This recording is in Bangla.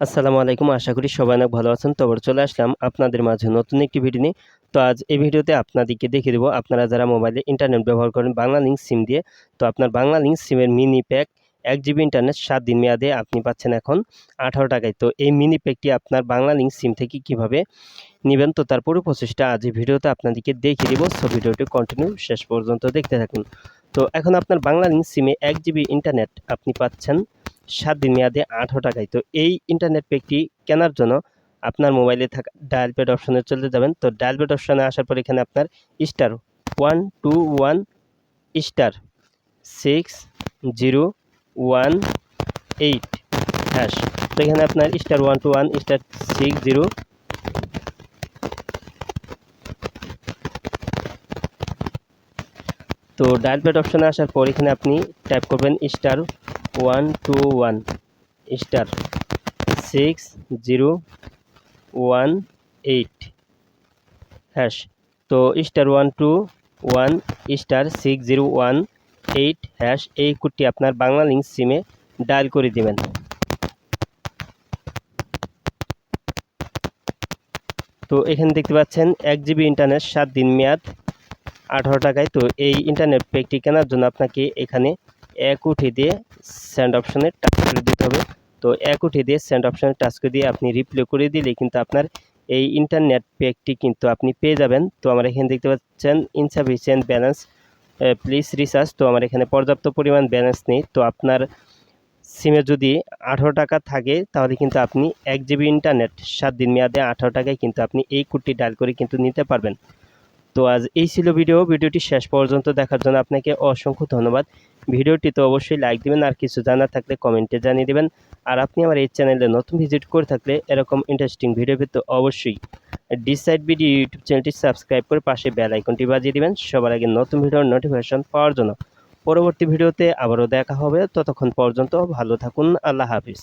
আসসালামু আলাইকুম। আশা করি সবাই অনেক ভালো আছেন। তো আবার চলে আসলাম আপনাদের মাঝে নতুন একটি ভিডিও নিয়ে। তো আজ এই ভিডিওতে আপনাদেরকে দেখিয়ে দেবো, আপনারা যারা মোবাইলে ইন্টারনেট ব্যবহার করেন বাংলা লিঙ্ক সিম দিয়ে, তো আপনার বাংলা লিঙ্ক সিমের মিনি প্যাক এক জিবি ইন্টারনেট সাত দিন মেয়াদে আপনি পাচ্ছেন এখন আঠারো টাকায়। তো এই মিনি প্যাকটি আপনার বাংলা লিঙ্ক সিম থেকে কীভাবে নেবেন, তো তার পুরো প্রসেসটা আজ এই ভিডিওতে আপনাদেরকে দেখিয়ে দেবো। সো ভিডিওটি কন্টিনিউ শেষ পর্যন্ত দেখতে থাকুন। তো এখন আপনার বাংলা লিঙ্ক সিমে এক জিবি ইন্টারনেট আপনি পাচ্ছেন। সাত দিন মেয়াদে আঠারো টাকায়। তো এই ইন্টারনেট প্যাকটি কেনার জন্য আপনার মোবাইলে থাকা ডায়াল প্যাড অপশনে চলে যাবেন। তো ডায়াল প্যাড অপশনে আসার পর এখানে আপনার star one two one star six zero one eight hash তো এখানে আপনার star one two one star six zero তো ডায়াল প্যাড অপশনে আসার পর এখানে আপনি টাইপ করবেন star one two one star six zero one eight hash তো star one two one star six zero one eight hash এই কোডটি আপনার বাংলা লিঙ্ক সিমে ডায়াল করে দিবেন। তো, এখানে দেখতে পাচ্ছেন এক জিবি ইন্টারনেট সাত দিন মেয়াদ, আঠারো টাকায়। তো, এই ইন্টারনেট প্যাকটি কেনার জন্য আপনাকে এখানে এক উঠে দিয়ে স্যান্ড অপশনে টাচ করে দিতে হবে। তো এক উঠে দিয়ে স্যান্ড অপশনে টাচ করে দিয়ে আপনি রিপ্লে করে দিলে কিন্তু আপনার এই ইন্টারনেট প্যাকটি কিন্তু আপনি পেয়ে যাবেন। তো আমরা এখানে দেখতে পাচ্ছেন ইনসাফিসিয়েন্ট ব্যালেন্স প্লিজ রিচার্জ তো আমার এখানে পর্যাপ্ত পরিমাণ ব্যালেন্স নেই। তো আপনার সিমে যদি আঠারো টাকা থাকে, তাহলে কিন্তু আপনি এক জিবি ইন্টারনেট সাত দিন মেয়াদে আঠারো টাকায় কিন্তু আপনি এই কোডটি ডায়াল করে কিন্তু নিতে পারবেন। তো আজ এই ছিল ভিডিও। ভিডিওটি শেষ পর্যন্ত দেখার জন্য আপনাকে অসংখ্য ধন্যবাদ। ভিডিওটি তো অবশ্যই লাইক দিবেন, আর কিছু জানা থাকলে কমেন্টে জানিয়ে দেবেন। আর আপনি আমার এই চ্যানেলে নতুন ভিজিট করে থাকলে এরকম ইন্টারেস্টিং ভিডিও পেতে অবশ্যই ডিসাইড ভিডিও ইউটিউব চ্যানেলটি সাবস্ক্রাইব করে পাশে বেল আইকনটি বাজিয়ে দিবেন। সবার আগে নতুন ভিডিওর নোটিফিকেশন পাওয়ার জন্য। পরবর্তী ভিডিওতে আবারও দেখা হবে। ততক্ষণ পর্যন্ত ভালো থাকুন। আল্লাহ হাফিজ।